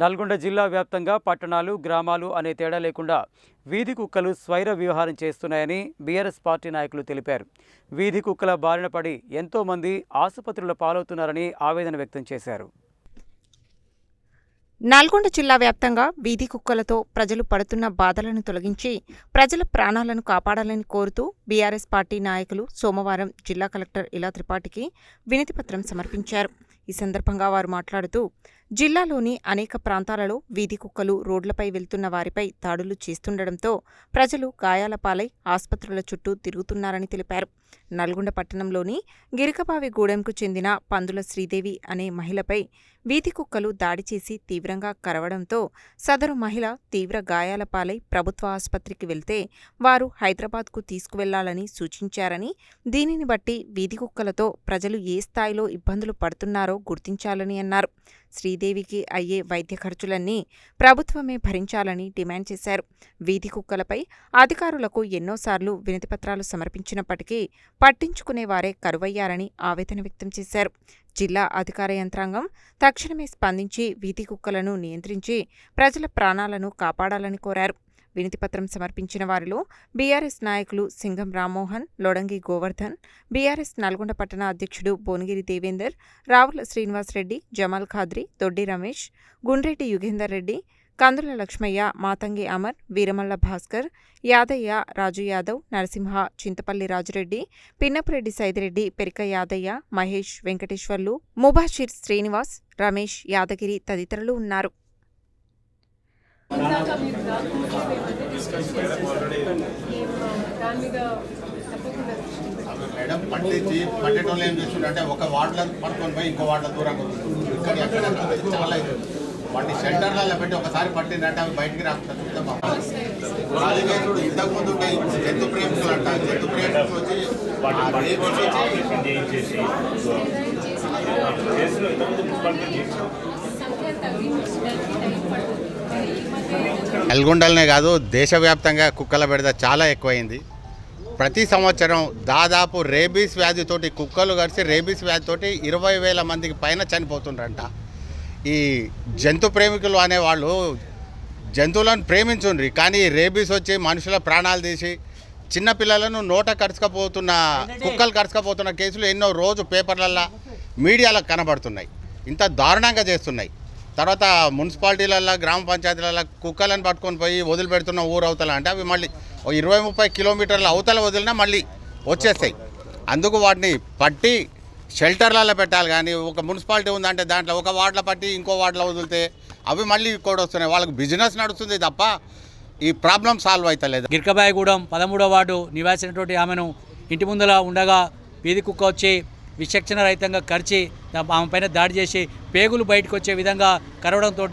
నల్గొండ జిల్లా వ్యాప్తంగా పట్టణాలు గ్రామాలు అనే తేడా లేకుండా వీధి కుక్కలు స్వైర వ్యవహారం చేస్తున్నాయని బీఆర్ఎస్ పార్టీ నాయకులు తెలిపారు. వీధి కుక్కల బారిన పడి ఎంతోమంది ఆసుపత్రుల పాలవుతున్నారని ఆవేదన వ్యక్తం చేశారు. నల్గొండ జిల్లా వ్యాప్తంగా వీధి కుక్కలతో ప్రజలు పడుతున్న బాధలను తొలగించి ప్రజల ప్రాణాలను కాపాడాలని కోరుతూ బీఆర్ఎస్ పార్టీ నాయకులు సోమవారం జిల్లా కలెక్టర్ ఇలా త్రిపాఠికి వినతిపత్రం సమర్పించారు. ఈ సందర్భంగా వారు మాట్లాడుతూ జిల్లాలోని అనేక ప్రాంతాలలో వీధి కుక్కలు రోడ్లపై వెళ్తున్న వారిపై దాడులు చేస్తుండటంతో ప్రజలు గాయాల పాలై ఆసుపత్రుల చుట్టూ తిరుగుతున్నారని తెలిపారు. నల్గొండ పట్టణంలోని గిరికబావి గూడెంకు చెందిన పందుల శ్రీదేవి అనే మహిళపై వీధి కుక్కలు దాడి చేసి తీవ్రంగా కరవడంతో సదరు మహిళ తీవ్ర గాయాల పాలై ప్రభుత్వ ఆసుపత్రికి వెళ్తే వారు హైదరాబాద్కు తీసుకువెళ్ళాలని సూచించారని దీనిని బట్టి వీధి కుక్కలతో ప్రజలు ఏ స్థాయిలో ఇబ్బందులు పడుతున్నారో గుర్తించాలని అన్నారు. శ్రీదేవికి అయ్యే వైద్య ఖర్చులన్నీ ప్రభుత్వమే భరించాలని డిమాండ్ చేశారు. వీధి కుక్కలపై అధికారులకు ఎన్నోసార్లు వినతిపత్రాలు సమర్పించినప్పటికీ పట్టించుకునేవారే కరువయ్యారని ఆవేదన వ్యక్తం చేశారు. జిల్లా అధికార యంత్రాంగం తక్షణమే స్పందించి వీధి కుక్కలను నియంత్రించి ప్రజల ప్రాణాలను కాపాడాలని కోరారు. వినతిపత్రం సమర్పించిన వారిలో బీఆర్ఎస్ నాయకులు సింగం రామ్మోహన్ లోడంగి గోవర్ధన్ బీఆర్ఎస్ నల్గొండ పట్టణ అధ్యక్షుడు భువనగిరి దేవేందర్ రావుల శ్రీనివాసరెడ్డి జమాల్ ఖాద్రి దొడ్డి రమేష్ గుండ్రెడ్డి యుగేందర్ రెడ్డి కందుల లక్ష్మయ్య మాతంగి అమర్ వీరమల్ల భాస్కర్ యాదయ్య రాజు యాదవ్ నరసింహ చింతపల్లి రాజురెడ్డి పిన్నపురెడ్డి సైదిరెడ్డి పెరిక యాదయ్య మహేష్ వెంకటేశ్వర్లు ముబాషిర్ శ్రీనివాస్ రమేష్ యాదగిరి తదితరులు ఉన్నారు. మేడం పట్టించి పట్టేటోళ్ళు ఏం చేస్తుండే ఒక వార్డులో పట్టుకొని పోయి ఇంకో వార్డులో దూరంగా. ఇక్కడ ఎక్కడ చాలా వాటిని షెల్టర్లలో పెట్టి ఒకసారి పట్టిందంటే అవి బయటికి రాకుండా చూద్దాం ఇంతకు ముందు జంతు ప్రేమికులు అంట జంతు ప్రేమికులు వచ్చి ఆ నల్గొండలనే కాదు దేశవ్యాప్తంగా కుక్కల బెడద చాలా ఎక్కువైంది. ప్రతి సంవత్సరం దాదాపు రేబీస్ వ్యాధితోటి కుక్కలు కలిసి రేబీస్ వ్యాధితోటి ఇరవై వేల మందికి పైన చనిపోతుండ్రంట. ఈ జంతు ప్రేమికులు అనేవాళ్ళు జంతువులను ప్రేమించుండ్రి కానీ రేబీస్ వచ్చి మనుషుల ప్రాణాలు తీసి చిన్నపిల్లలను నోట కరుచుకపోతున్న కుక్కలు కరుచుకపోతున్న కేసులు ఎన్నో రోజు పేపర్లల్లో మీడియాలో కనబడుతున్నాయి. ఇంత దారుణంగా చేస్తున్నాయి. తర్వాత మున్సిపాలిటీలల్లో గ్రామ పంచాయతీలలో కుక్కలను పట్టుకొని పోయి వదిలిపెడుతున్న ఊరు అవతల అంటే అవి మళ్ళీ ఇరవై ముప్పై కిలోమీటర్ల అవతల వదిలినా మళ్ళీ వచ్చేస్తాయి. అందుకు వాటిని పట్టి షెల్టర్లలో పెట్టాలి కానీ ఒక మున్సిపాలిటీ ఉందంటే దాంట్లో ఒక వార్డులో పట్టి ఇంకో వార్డులో వదిలితే అవి మళ్ళీ కూడా వస్తున్నాయి. వాళ్ళకి బిజినెస్ నడుస్తుంది తప్ప ఈ ప్రాబ్లం సాల్వ్ అవుతలేదు గిరికబాయిగూడెం పదమూడో వార్డు నివాసినటువంటి ఆమెను ఇంటి ముందర ఉండగా వీధి కుక్క వచ్చి విచక్షణ రహితంగా కరిచి దా- ఆమె పైన దాడి చేసి పేగులు బయటకు వచ్చే విధంగా కరవడంతో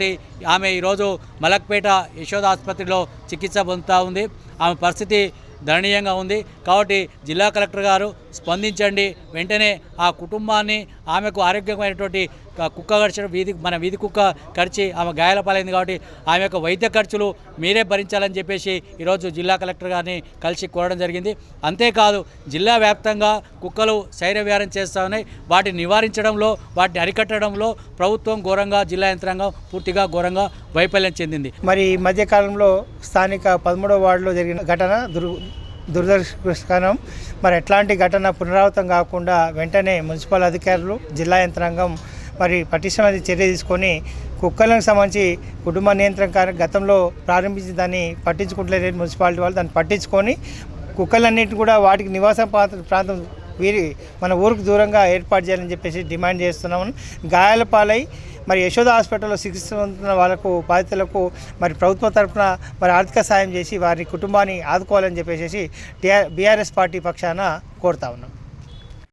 ఆమె ఈరోజు మలక్పేట యశోద ఆసుపత్రిలో చికిత్స పొందుతూ ఉంది. ఆమె పరిస్థితి దయనీయంగా ఉంది. కాబట్టి జిల్లా కలెక్టర్ గారు స్పందించండి. వెంటనే ఆ కుటుంబాన్ని ఆమెకు ఆరోగ్యమైనటువంటి కుక్క కరిచిన వీధి మన వీధి కుక్క కరిచి ఆమె గాయాల పాలైంది కాబట్టి ఆమె యొక్క వైద్య ఖర్చులు మీరే భరించాలని చెప్పేసి ఈరోజు జిల్లా కలెక్టర్ గారిని కలిసి కోరడం జరిగింది. అంతేకాదు జిల్లా వ్యాప్తంగా కుక్కలు శైర్యవ్యారం చేస్తూ ఉన్నాయి. వాటిని నివారించడంలో వాటిని అరికట్టడంలో ప్రభుత్వం ఘోరంగా జిల్లా యంత్రాంగం పూర్తిగా ఘోరంగా వైఫల్యం చెందింది. మరి ఈ మధ్యకాలంలో స్థానిక పదమూడవ వార్డులో జరిగిన ఘటన దుర్ దురదృష్టకరం. మరి ఎట్లాంటి ఘటన పునరావృతం కాకుండా వెంటనే మున్సిపల్ అధికారులు జిల్లా యంత్రాంగం మరి పటిష్టమైన చర్య తీసుకొని కుక్కలకు సంబంధించి కుటుంబ నియంత్రణ కార్య గతంలో ప్రారంభించి దాన్ని పట్టించుకుంటలేదు మున్సిపాలిటీ వాళ్ళు దాన్ని పట్టించుకొని కుక్కలన్నింటినీ కూడా వాటికి నివాస ప్రాంతం వీరి మన ఊరికి దూరంగా ఏర్పాటు చేయాలని చెప్పేసి డిమాండ్ చేస్తున్నాము. గాయాల పాలై మరి యశోద హాస్పిటల్లో చికిత్స పొందుతున్న వాళ్ళకు బాధితులకు మరి ప్రభుత్వం తరఫున మరి ఆర్థిక సాయం చేసి వారి కుటుంబాన్ని ఆదుకోవాలని చెప్పేసి టీఆర్ బీఆర్ఎస్ పార్టీ పక్షాన కోరుతా ఉన్నాం.